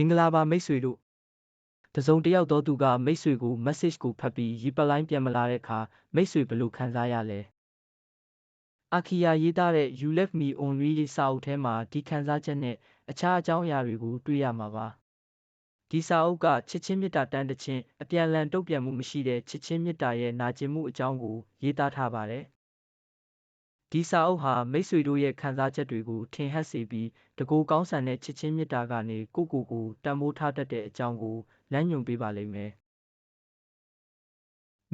မင်္ဂလာပါမိတ်ဆွေတို့တစ်စုံတစ်ယောက်သောသူကမိတ်ဆွေကို message ကိုဖတ်ပြီး reply ပြန်မလာတဲ့အခါမိတ်ဆွေဘယ်လိုခံစားရလဲအာခီယာရေးသားတဲ့ You Left Me Only စာအုပ်ထဲမှာဒီခံစားချက်နဲ့အခြားအကြောင်းအရာတွေကိုတွေ့ရမှာပါဒီစာအုပ်ကချစ်ချင်းမေတ္တာတန်းတခြင်းအပြန်အလှန်တုံ့ပြန်မှုမရှိတဲ့ချစ်ချင်းမေတ္တာရဲ့နာကျင်မှုအကြောင်းကိုရေးသားထားပါတယ် ဒီစာအုပ်ဟာမိတ်ဆွေတို့ရဲ့ခံစားချက်တွေကိုထင်ဟပ်စေပြီးတကိုယ်ကောင်းဆန်တဲ့ချစ်ချင်းမေတ္တာကနေကိုယ့်ကိုယ်ကိုတန်ဖိုးထားတတ်တဲ့အကြောင်းကိုလမ်းညွှန်ပေးပါလိမ့်မယ်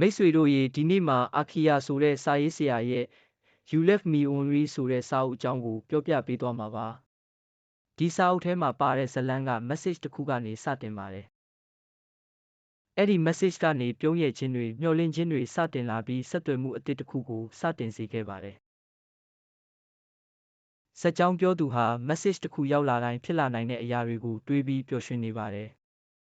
မိတ်ဆွေတို့ရေဒီနေ့မှာအာခီယာဆိုတဲ့စာရေးဆရာရဲ့ You Left Me Only ဆိုတဲ့စာအုပ်အကြောင်းကိုပြောပြပေးသွားမှာပါဒီစာအုပ်ထဲမှာပါတဲ့ဇာတ်လမ်းက message တစ်ခုကနေစတင်ပါတယ်အဲ့ဒီ message ကနေပြုံးရခြင်းတွေမျှော်လင့်ခြင်းတွေစတင်လာပြီးဆက်သွယ်မှုအသစ်တစ်ခုကိုစတင်စေခဲ့ပါတယ် စက်ကြောင်းပြောသူဟာ message တစ်ခုရောက်လာတိုင်းဖြစ်လာနိုင်တဲ့အရာတွေကိုတွေးပြီးပျော်ရွှင်နေပါတယ်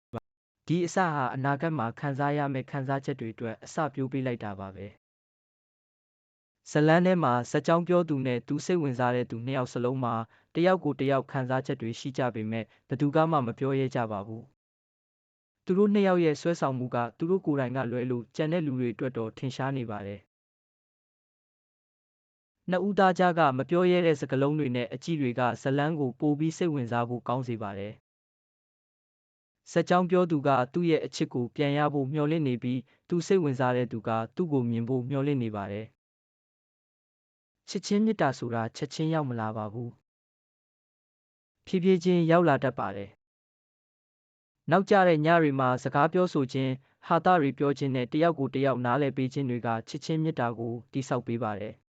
။ဒီအစဟာအနာဂတ်မှာခံစားရမယ့်ခံစားချက်တွေအတွက်အစပျိုးပေးလိုက်တာပါပဲ။ဇလန်းထဲမှာစက်ကြောင်းပြောသူနဲ့သူစိတ်ဝင်စားတဲ့သူနှစ်ယောက်စလုံးမှာတယောက်ကိုတယောက်ခံစားချက်တွေရှိကြပေမဲ့ဘယ်သူကမှမပြောရဲကြပါဘူး။သူတို့နှစ်ယောက်ရဲ့ဆွဲဆောင်မှုကသူတို့ကိုယ်တိုင်ကလွဲလို့ကြံတဲ့လူတွေအတွက်တော့ထင်ရှားနေပါတယ် နှစ်ဦးသားကြားကမပြောရဲတဲ့စကားလုံးတွေနဲ့အကြည့်တွေကဇလန်းကိုပိုပြီးစိတ်ဝင်စားဖို့ကောင်းစေပါတယ်။စက်ကြောင်းပြောသူကသူ့ရဲ့အချစ်ကိုပြန်ရဖို့မျှော်လင့်နေပြီးသူစိတ်ဝင်စားတဲ့သူကသူ့ကိုမြင်ဖို့မျှော်လင့်နေပါတယ်။ချစ်ချင်းမေတ္တာဆိုတာချက်ချင်းရောက်မလာပါဘူး။ဖြည်းဖြည်းချင်းရောက်လာတတ်ပါတယ်။နောက်ကျတဲ့ညတွေမှာစကားပြောဆိုခြင်းဟာတာတွေပြောခြင်းနဲ့တယောက်ကိုတယောက်နားလည်ပေးခြင်းတွေကချစ်ချင်းမေတ္တာကိုတိဆောက်ပေးပါတယ်။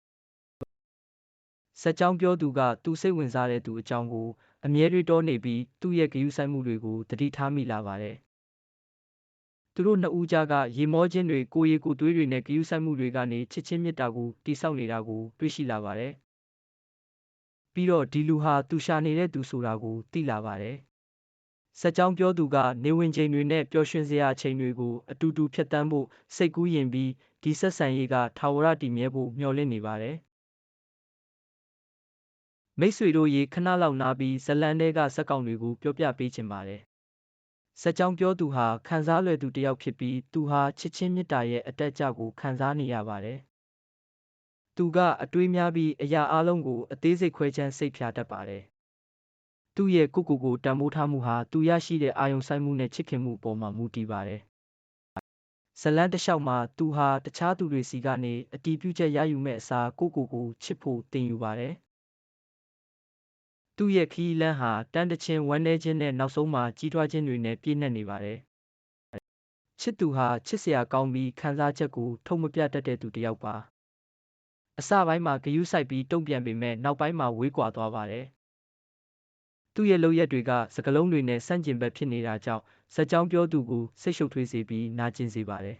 ဇာတ်ကြောင်းပြောသူက သူစိတ်ဝင်စားတဲ့သူအကြောင်းကို အမြဲတွေးတောနေပြီး သူ့ရဲ့ဂရုစိုက်မှုတွေကို သတိထားမိလာပါတယ်။သူတို့နှစ်ဦးကြားကရေမောခြင်းတွေ ကိုယ်ရည်ကိုယ်သွေးတွေနဲ့ ဂရုစိုက်မှုတွေကနေ ချစ်ချင်းမေတ္တာကို တည်ဆောက်နေတာကို တွေ့ရှိလာပါတယ်။ပြီးတော့ ဒီလူဟာ သူရှာနေတဲ့သူဆိုတာကို သိလာပါတယ်။စက်ကြောင်းပြောသူက နေဝင်ချိန်တွေနဲ့ ပျော်ရွှင်စရာအချိန်တွေကို အတူတူဖြတ်တန်းဖို့ စိတ်ကူးရင်ပြီး ဒီဆက်ဆံရေးက ထာဝရတည်မြဲဖို့ မျှော်လင့်နေပါတယ်။ မိတ်ဆွေတို့ရေခဏလောက်နားပြီးဇလန်ထဲကဇက်ကောင်တွေကိုပြောပြပေးချင်ပါတယ်။ဇက်ကြောင်းပြောသူဟာခံစားလွယ်သူတစ်ယောက်ဖြစ်ပြီးသူဟာချစ်ချင်းမေတ္တာရဲ့အတက်အကျကိုခံစားနေရပါတယ်။သူကအတွေးများပြီးအရာအလုံးကိုအသေးစိတ်ခွဲခြမ်းစိတ်ဖြာတတ်ပါတယ်။သူ့ရဲ့ကိုကိုကိုတန်ဖိုးထားမှုဟာသူရရှိတဲ့အာယုံဆိုင်မှုနဲ့ချစ်ခင်မှုအပေါ်မှာမူတည်ပါတယ်။ဇလန်တလျှောက်မှာသူဟာတခြားသူတွေစီကနေအတီးပြုချက်ရယူမဲ့အစားကိုကိုကိုချစ်ဖို့တင်ယူပါတယ်။ သူ့ရဲ့ခရီးလမ်းဟာတန်းတခြင်းဝမ်းနည်းခြင်းနဲ့နောက်ဆုံးမှာကြီးထွားခြင်းတွေနဲ့ပြည့်နှက်နေပါတယ်။ချစ်သူဟာချစ်စရာကောင်းပြီးခံစားချက်ကိုထုတ်မပြတတ်တဲ့သူတစ်ယောက်ပါ။အစပိုင်းမှာဂယုစိုက်ပြီးတုံ့ပြန်ပေမဲ့နောက်ပိုင်းမှာဝေးကွာသွားပါတယ်။သူ့ရဲ့လုပ်ရက်တွေကစကလုံးတွေနဲ့ဆန့်ကျင်ဘက်ဖြစ်နေတာကြောင့်ဇက်ကြောင်းပြောသူကိုစိတ်ရှုပ်ထွေးစေပြီးနာကျင်စေပါတယ်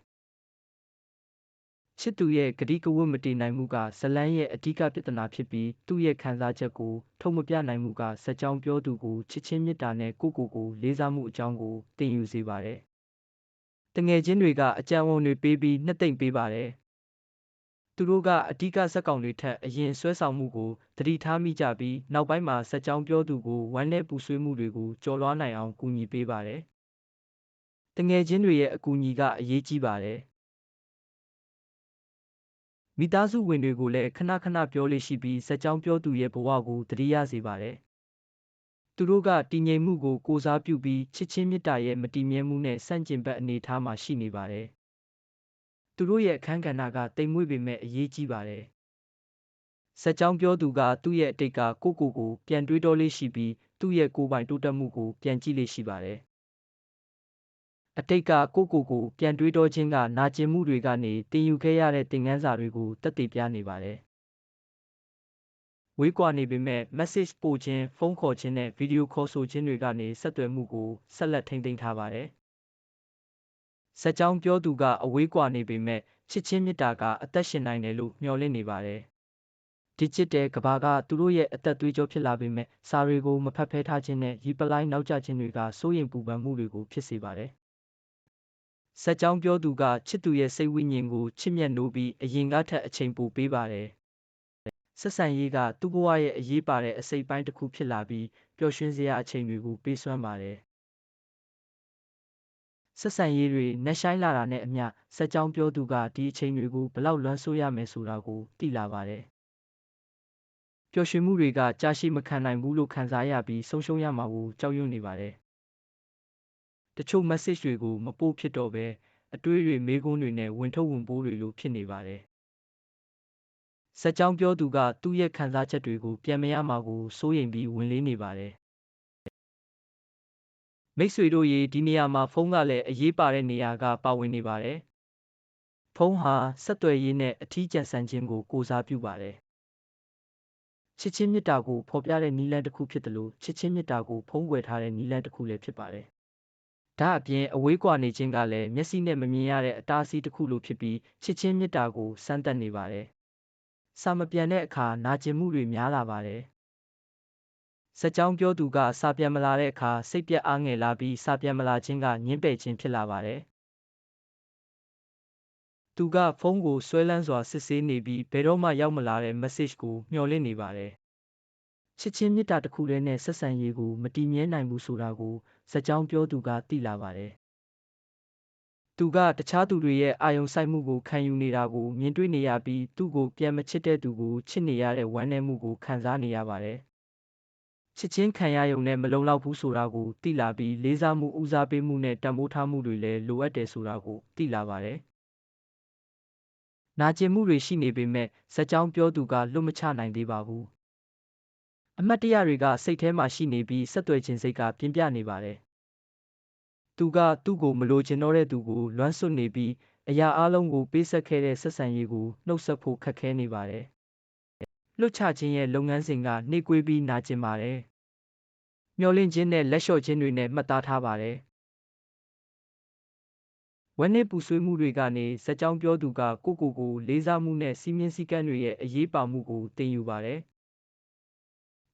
ချစ်သူရဲ့ကတိကဝတ်မတည်နိုင်မှုကဇလန်းရဲ့အဓိကပြဿနာဖြစ်ပြီးသူ့ရဲ့ခံစားချက်ကိုထုတ်မပြနိုင်မှုကဇက်ကြောင်းပြောသူကိုချစ်ချင်းမေတ္တာနဲ့ကိုကိုကိုလေးစားမှုအကြောင်းကိုသင်ယူစေပါတယ်။တငယ်ချင်းတွေကအကြံဝန်တွေပေးပြီးနှစ်သိမ့်ပေးပါတယ်။သူတို့ကအဓိကဇက်ကောင်တွေထက်အရင်ဆွဲဆောင်မှုကိုသတိထားမိကြပြီးနောက်ပိုင်းမှာဇက်ကြောင်းပြောသူကိုဝမ်းနဲ့ပူဆွေးမှုတွေကိုကြော်လွှားနိုင်အောင်ကူညီပေးပါတယ်။တငယ်ချင်းတွေရဲ့အကူအညီကအရေးကြီးပါတယ်။ မိသားစုဝင်တွေကိုလည်းခဏခဏပြောလေ့ရှိပြီးဇက်ကြောင်းပြောသူရဲ့ဘဝကိုသတိရစေပါတယ်။သူတို့ကတည်ငြိမ်မှုကိုကိုစားပြုပြီးချစ်ချင်းမေတ္တာရဲ့မတည်မြဲမှုနဲ့ဆန့်ကျင်ဘက်အနေအထားမှာရှိနေပါတယ်။သူတို့ရဲ့အခန်းကဏ္ဍကတိမ်မွေ့ပေမဲ့အရေးကြီးပါတယ်။ဇက်ကြောင်းပြောသူကသူ့ရဲ့အတိတ်ကကိုကိုကိုပြန်တွေးတောလေးရှိပြီးသူ့ရဲ့ကိုယ်ပိုင်တိုးတက်မှုကိုပြန်ကြည့်လေးရှိပါတယ်။ အတိတ်ကကိုကိုကိုပြန်တွေးတောခြင်းကနာကျင်မှုတွေကနေတင်ယူခဲ့ရတဲ့သင်ခန်းစာတွေကိုတက်တည်ပြနေပါတယ်။ဝေးကွာနေပေမဲ့ message ပို့ခြင်းဖုန်းခေါ်ခြင်းနဲ့ဗီဒီယိုခေါ်ဆိုခြင်းတွေကနေဆက်သွယ်မှုကိုဆက်လက်ထိန်းသိမ်းထားပါတယ်။ဇက်ကြောင်းပြောသူကအဝေးကွာနေပေမဲ့ချစ်ချင်းမေတ္တာကအသက်ရှင်နိုင်တယ်လို့မျှော်လင့်နေပါတယ်။ digital ကဘာကသူတို့ရဲ့အသက်သွေးကြောဖြစ်လာပေမဲ့စာတွေကိုမဖတ်ဖဲထားခြင်းနဲ့ရီပလိုင်းနောက်ကျခြင်းတွေကစိုးရိမ်ပူပန်မှုတွေကိုဖြစ်စေပါတယ်။ ဇက်ကြောင်းပြောသူကချစ်သူရဲ့စိတ်ဝိညာဉ်ကိုချစ်မြတ်နိုးပြီးအရင်ကထက်အချိန်ပိုပေးပါတယ်။ဆက်ဆံရေးကသူ့ဘဝရဲ့အရေးပါတဲ့အစိတ်ပိုင်းတစ်ခုဖြစ်လာပြီးပျော်ရွှင်စရာအချိန်တွေကိုပေးစွမ်းပါတယ်ဆက်ဆံရေးတွေနှက်ဆိုင်လာတာနဲ့အမျှစက်ကြောင်းပြောသူကဒီအချိန်တွေကိုဘလောက်လွမ်းဆိုးရမယ်ဆိုတာကိုသိလာပါတယ်ပျော်ရွှင်မှုတွေကကြာရှည်မခံနိုင်ဘူးလို့ခံစားရပြီးဆုံးရှုံးရမှာကိုကြောက်ရွံ့နေပါတယ် တချို့ message တွေကို မပို့ဖြစ်တော့ဘဲအတွေးတွေမေးခွန်းတွေနဲ့ဝင်ထုတ်ဝင်ပိုးတွေလိုဖြစ်နေပါတယ်။စက်ကြောင်းပြောသူကသူ့ရဲ့ခံစားချက်တွေကိုပြန်မရမှာကိုစိုးရိမ်ပြီးဝင်လေးနေပါတယ်။မိတ်ဆွေတို့ရေဒီနေရာမှာဖုန်းကလည်းအရေးပါတဲ့နေရာကပါဝင်နေပါတယ်။ဖုန်းဟာဆက်သွယ်ရေးနဲ့အထီးကျန်ဆန်ခြင်းကိုကိုစားပြုပါတယ်။ချစ်ချင်းမြတ်တာကိုဖော်ပြတဲ့နည်းလမ်းတစ်ခုဖြစ်တယ်လို့ချစ်ချင်းမြတ်တာကိုဖုံးကွယ်ထားတဲ့နည်းလမ်းတစ်ခုလည်းဖြစ်ပါတယ် ဒါအပြင်အဝေးကွာနေခြင်းကလည်းမျက်စိနဲ့မမြင်ရတဲ့အတားအဆီးတစ်ခုလိုဖြစ်ပြီးချစ်ချင်းမေတ္တာကိုစမ်းသပ်နေပါတယ်။စာမပြန်တဲ့အခါနာကျင်မှုတွေများလာပါတယ်။စက်ကြောင်းပြောသူကစာပြန်မလာတဲ့အခါစိတ်ပြက်အားငယ်လာပြီးစာပြန်မလာခြင်းကညှင်းပယ်ခြင်းဖြစ်လာပါတယ်။သူကဖုန်းကိုဆွဲလန်းစွာစစ်ဆေးနေပြီးဘယ်တော့မှရောက်မလာတဲ့ message ကိုမျှော်လင့်နေပါတယ်။ချစ်ချင်းမေတ္တာတစ်ခုတည်းနဲ့ဆက်ဆံရေးကိုမတည်မြဲနိုင်ဘူးဆိုတာကို ဇက်ကြောင်းပြောသူကသိလာပါတယ်။သူကတခြားသူတွေရဲ့အာယုံစိုက်မှုကိုခံယူနေတာကိုမြင်တွေ့နေရပြီးသူ့ကိုပြန်မချစ်တဲ့သူကိုချစ်နေရတဲ့ဝမ်းနည်းမှုကိုခံစားနေရပါတယ်။ချစ်ချင်းခံရယုံနဲ့မလုံလောက်ဘူးဆိုတာကိုသိလာပြီးလေးစားမှုဦးစားပေးမှုနဲ့တန်ဖိုးထားမှုတွေလည်းလိုအပ်တယ်ဆိုတာကိုသိလာပါတယ်။နာကျင်မှုတွေရှိနေပေမဲ့ဇက်ကြောင်းပြောသူကလွတ်မချနိုင်သေးပါဘူး အမှတ်တရတွေကစိတ်ထဲမှာရှိနေပြီးဆက်သွယ်ခြင်းစိတ်ကပြင်းပြနေပါတယ်။သူကသူ့ကိုမလိုချင်တော့တဲ့သူကိုလွမ်းဆွနေပြီးအရာအလုံးကိုပေးဆက်ခဲ့တဲ့ဆက်ဆံရေးကိုနှုတ်ဆက်ဖို့ခက်ခဲနေပါတယ်။လွတ်ချခြင်းရဲ့လုပ်ငန်းစဉ်ကနှိကွေးပြီးနာကျင်ပါတယ်။မျောလင့်ခြင်းနဲ့လက်လျှော့ခြင်းတွေနဲ့မှတ်သားထားပါတယ်။ဝက်နစ်ပူဆွေးမှုတွေကနေဇက်ကြောင်းပြောသူကကိုကိုကိုလေးစားမှုနဲ့စီးမြင်စည်းကမ်းတွေရဲ့အရေးပါမှုကိုသင်ယူပါတယ်။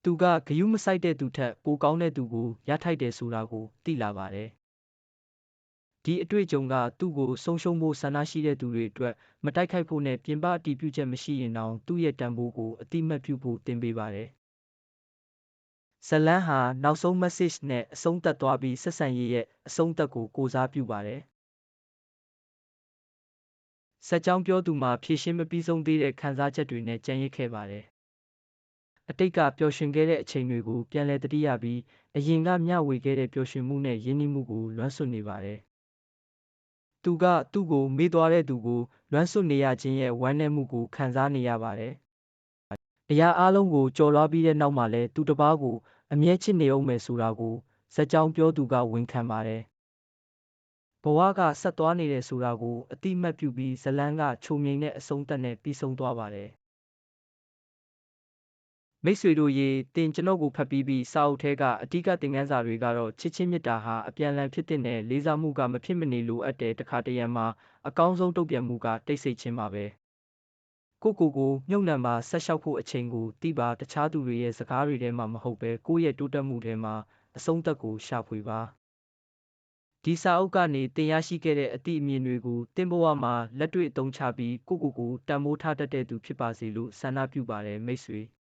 သူကဂယုမဆိုင်တဲ့သူထက်ပိုကောင်းတဲ့သူကိုရထိုက်တယ်ဆိုတာကိုသိလာပါတယ်။ဒီအတွေ့အကြုံကသူ့ကိုဆုံးရှုံးဖို့ဆန္ဒရှိတဲ့သူတွေအတွက်မတိုက်ခိုက်ဖို့နဲ့ပြင်ပအတည်ပြုချက်မရှိရင်တောင်သူ့ရဲ့တန်ဖိုးကိုအတိမတ်ပြုဖို့တင်ပေးပါတယ်။ဇလန်းဟာနောက်ဆုံး message နဲ့အဆုံးသတ်သွားပြီးဆက်ဆံရေးရဲ့အဆုံးသတ်ကိုကိုစားပြုပါတယ်။ဆက်ကြောင်းပြောသူမှာဖြည့်ရှင်းမပြီးဆုံးသေးတဲ့ခံစားချက်တွေနဲ့ကြံ့ရစ်ခဲ့ပါတယ် အတိတ်ကပျော်ရွှင်ခဲ့တဲ့အချိန်တွေကို ပြန်လည်သတိရပြီး အရင်ကမျှဝေခဲ့တဲ့ ပျော်ရွှင်မှုနဲ့ ရင်းနှီးမှုကို လွမ်းဆွနေပါတယ်။သူက သူ့ကိုမေးသွားတဲ့သူကို လွမ်းဆွနေရခြင်းရဲ့ ဝမ်းနည်းမှုကို ခံစားနေရပါတယ်။အရာအလုံးကိုကြော်လွှားပြီးတဲ့နောက်မှာလည်း သူတစ်ပါးကို အမြဲချစ်နေအောင်မယ်ဆိုတာကိုဇက်ကြောင်းပြောသူက ဝန်ခံပါတယ်။ဘဝက ဆက်သွားနေတယ်ဆိုတာကိုအတိမတ်ပြုပြီးဇလန်းက ချုံမြိန်တဲ့ အဆုံးသက်နဲ့ ပြီးဆုံးသွားပါတယ်။ မိတ်ဆွေတို့ရေတင်ကျွန်ုပ်ကိုဖတ်ပြီးပြီးစာအုပ်ထဲကအဓိကသင်ခန်းစာတွေကတော့ချစ်ချင်းမြတ်တာဟာအပြန်အလှန်ဖြစ်တဲ့နဲ့လေးစားမှုကမဖြစ်မနေလိုအပ်တဲ့တခါတရံမှာအကောင်းဆုံးတုံ့ပြန်မှုကတိတ်ဆိတ်ခြင်းပါပဲကိုကိုကိုမြုပ်နှံမှာဆက်လျှောက်ဖို့အချိန်ကိုတိပါတခြားသူတွေရဲ့စကားတွေထဲမှာမဟုတ်ပဲကိုယ့်ရဲ့တိုးတက်မှုထဲမှာအဆုံးသက်ကိုရှာဖွေပါဒီစာအုပ်ကနေတင်ရရှိခဲ့တဲ့အသည့်အမြင်တွေကိုတင်ဘဝမှာလက်တွေ့အသုံးချပြီးကိုကိုကိုတန်မိုးထားတတ်တဲ့သူဖြစ်ပါစေလို့ဆန္ဒပြုပါတယ်မိတ်ဆွေ။